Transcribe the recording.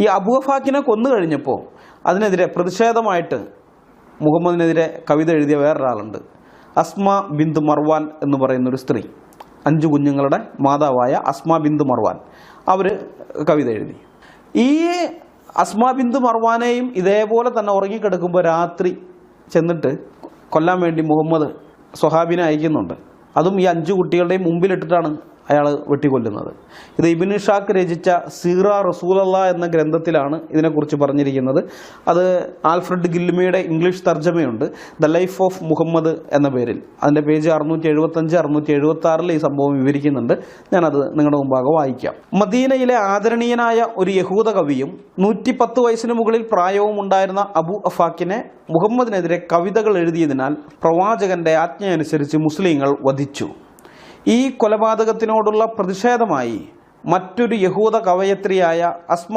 ഈ അബു അഫാക്കിനെ കൊന്നു കഴിഞ്ഞപ്പോൾ അതിനെതിരെ പ്രതിഷേധമായിട്ട് മുഹമ്മദിനെതിരെ കവിത എഴുതിയ വേറൊരാളുണ്ട്. അസ്മ ബിന്ദു മർവാൻ എന്ന് പറയുന്ന ഒരു സ്ത്രീ. അഞ്ചു കുഞ്ഞുങ്ങളുടെ മാതാവായ അസ്മ ബിന്ദു മർവാൻ. അവർ കവിത എഴുതി. ഈ അസ്മ ബിന്ദു മർവാനെയും ഇതേപോലെ തന്നെ ഉറങ്ങിക്കിടക്കുമ്പോൾ രാത്രി ചെന്നിട്ട് കൊല്ലാൻ വേണ്ടി മുഹമ്മദ് സ്വഹാബിനെ അയക്കുന്നുണ്ട്. അതും ഈ അഞ്ചു കുട്ടികളുടെയും മുമ്പിലിട്ടിട്ടാണ് അയാൾ വെട്ടിക്കൊല്ലുന്നത്. ഇത് ഇബിൻ ഷാക്ക് രചിച്ച സീറ റസൂലല്ല എന്ന ഗ്രന്ഥത്തിലാണ് ഇതിനെക്കുറിച്ച് പറഞ്ഞിരിക്കുന്നത്. അത് ആൽഫ്രഡ് ഗില്ലുമയുടെ ഇംഗ്ലീഷ് തർജമയുണ്ട്. ദ ലൈഫ് ഓഫ് മുഹമ്മദ് എന്ന പേരിൽ. അതിന്റെ പേജ് അറുന്നൂറ്റി എഴുപത്തഞ്ച് അറുന്നൂറ്റി എഴുപത്തി ഈ സംഭവം വിവരിക്കുന്നുണ്ട്. ഞാനത് നിങ്ങളുടെ മുമ്പാകെ വായിക്കാം. മദീനയിലെ ആദരണീയനായ ഒരു യഹൂദ കവിയും നൂറ്റി പത്ത് വയസ്സിന് മുകളിൽ പ്രായവും ഉണ്ടായിരുന്ന അബു അഫാക്കിനെ മുഹമ്മദിനെതിരെ കവിതകൾ എഴുതിയതിനാൽ പ്രവാചകന്റെ ആജ്ഞയനുസരിച്ച് മുസ്ലിങ്ങൾ വധിച്ചു. ഈ കൊലപാതകത്തിനോടുള്ള പ്രതിഷേധമായി മറ്റൊരു യഹൂദ കവയത്രിയായ അസ്മ